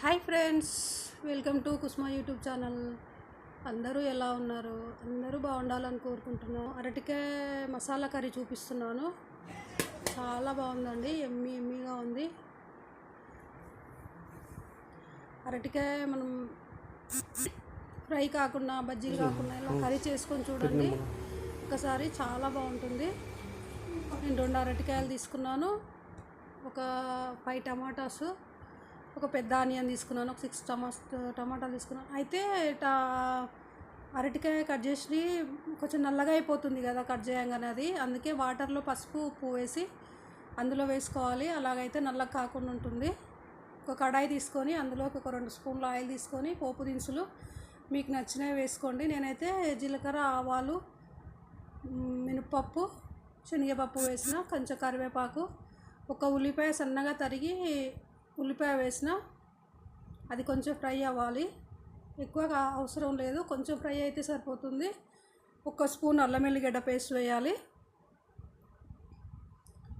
Hi friends welcome to Kusma YouTube channel. అందరూ ఎలా ఉన్నారు? అందరూ బాగుండాలని కోరుకుంటున్నాను అరటికాయ మసాలా కర్రీ చూపిస్తున్నాను. చాలా బాగుందండి ఎమ్మి ఎమ్మిగా ఉంది. అరటికాయ మనం ఫ్రై కాకుండా బజ్జీలు కాకుండా ఇలా కర్రీ చేసుకొని చూడండి. ఒకసారి చాలా బాగుంటుంది. నేను రెండు అరటికాయలు తీసుకున్నాను. ఒక ఫైవ్ టమాటాస్ ఒక పెద్ద ఆనియన్ తీసుకున్నాను ఒక సిక్స్ టమాస్ టమాటాలు తీసుకున్నాను. అయితే టా అరటికాయ కట్ చేసి కొంచెం నల్లగా అయిపోతుంది కదా కట్ చేయగానే అది. అందుకే వాటర్లో పసుపు ఉప్పు వేసి అందులో వేసుకోవాలి. అలాగైతే నల్లగా కాకుండా ఉంటుంది. ఒక కడాయి తీసుకొని అందులో ఒక రెండు స్పూన్ల ఆయిల్ తీసుకొని పోపు దినుసులు మీకు నచ్చినవి వేసుకోండి. నేనైతే జీలకర్ర ఆవాలు మినపప్పు శనగపప్పు వేసిన కొంచెం కరివేపాకు ఒక ఉల్లిపాయ సన్నగా తరిగి ఉల్లిపాయ వేసిన అది కొంచెం ఫ్రై అవ్వాలి. ఎక్కువగా అవసరం లేదు కొంచెం ఫ్రై అయితే సరిపోతుంది. ఒక స్పూన్ అల్లం వెల్లిగడ్డ పేస్ట్ వేయాలి.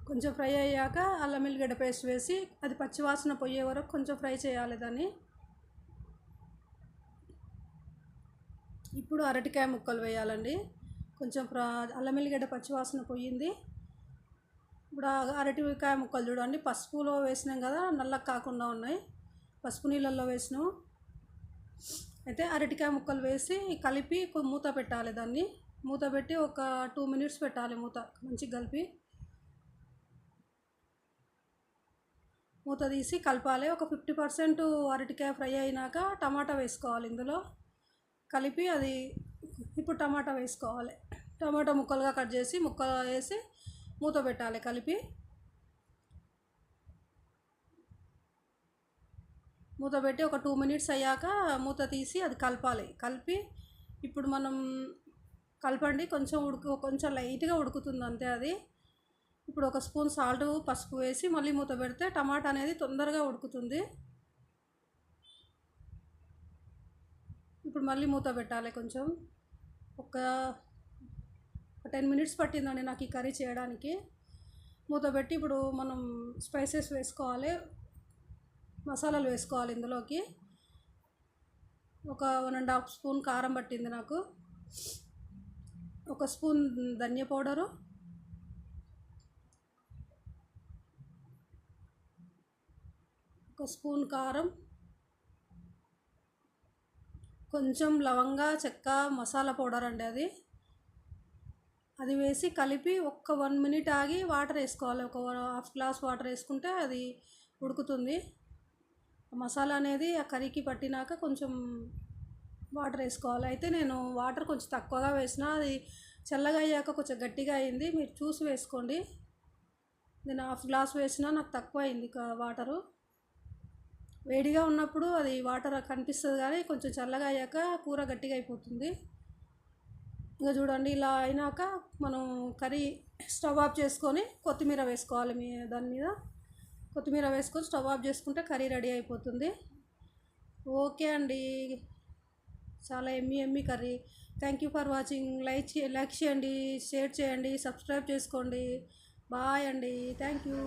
కొంచెం ఫ్రై అయ్యాక అల్లం వెల్లిగడ్డ పేస్ట్ వేసి అది పచ్చివాసన పోయే వరకు కొంచెం ఫ్రై చేయాలి దాన్ని. ఇప్పుడు అరటికాయ ముక్కలు వేయాలండి. కొంచెం అల్లం వెల్లిగడ్డ పచ్చివాసన పోయింది. ఇప్పుడు అరటికాయ ముక్కలు చూడండి పసుపులో వేసినాం కదా నల్లగా కాకుండా ఉన్నాయి. పసుపు నీళ్ళల్లో వేసినాం. అయితే అరటికాయ ముక్కలు వేసి కలిపి మూత పెట్టాలి దాన్ని. మూత పెట్టి ఒక టూ మినిట్స్ పెట్టాలి మూత మంచిగా కలిపి. మూత తీసి కలపాలి. ఒక ఫిఫ్టీ పర్సెంట్ అరటికాయ ఫ్రై అయినాక టమాటా వేసుకోవాలి ఇందులో. కలిపి అది ఇప్పుడు టమాటా వేసుకోవాలి. టమాటా ముక్కలుగా కట్ చేసి ముక్కలు వేసి మూత పెట్టాలి కలిపి. మూత పెట్టి ఒక టూ మినిట్స్ అయ్యాక మూత తీసి అది కలపాలి. కలిపి ఇప్పుడు మనం కలపండి. కొంచెం ఉడుకు కొంచెం లైట్గా ఉడుకుతుంది అంతే అది. ఇప్పుడు ఒక స్పూన్ సాల్ట్ పసుపు వేసి మళ్ళీ మూత పెడితే టమాటా అనేది తొందరగా ఉడుకుతుంది. ఇప్పుడు మళ్ళీ మూత పెట్టాలి కొంచెం. ఒక టెన్ మినిట్స్ పట్టిందండి నాకు ఈ కర్రీ చేయడానికి. మూత పెట్టి ఇప్పుడు మనం స్పైసెస్ వేసుకోవాలి. మసాలాలు వేసుకోవాలి ఇందులోకి. ఒక వన్ అండ్ హాఫ్ స్పూన్ కారం పట్టింది నాకు. ఒక స్పూన్ ధనియా పౌడరు. ఒక స్పూన్ కారం. కొంచెం లవంగా చెక్క మసాలా పౌడర్ అండి అది. అది వేసి కలిపి ఒక్క వన్ మినిట్ ఆగి వాటర్ వేసుకోవాలి. ఒక హాఫ్ గ్లాస్ వాటర్ వేసుకుంటే అది ఉడుకుతుంది. మసాలా అనేది ఆ కర్రీకి పట్టినాక కొంచెం వాటర్ వేసుకోవాలి. అయితే నేను వాటర్ కొంచెం తక్కువగా వేసిన అది చల్లగా అయ్యాక కొంచెం గట్టిగా అయింది. మీరు చూసి వేసుకోండి. నేను హాఫ్ గ్లాస్ వేసినా నాకు తక్కువ అయింది వాటరు. వేడిగా ఉన్నప్పుడు అది వాటర్ కనిపిస్తుంది కానీ కొంచెం చల్లగా అయ్యాక కూర గట్టిగా అయిపోతుంది. ఇంకా చూడండి ఇలా అయినాక మనం కర్రీ స్టవ్ ఆఫ్ చేసుకొని కొత్తిమీర వేసుకోవాలి మీ దాని మీద. కొత్తిమీర వేసుకొని స్టవ్ ఆఫ్ చేసుకుంటే కర్రీ రెడీ అయిపోతుంది. ఓకే అండి. చాలా yummy yummy curry. Thank you for watching like చే లైక్ చేయండి షేర్ చేయండి సబ్స్క్రైబ్ చేసుకోండి. బాయ్ అండి. Thank you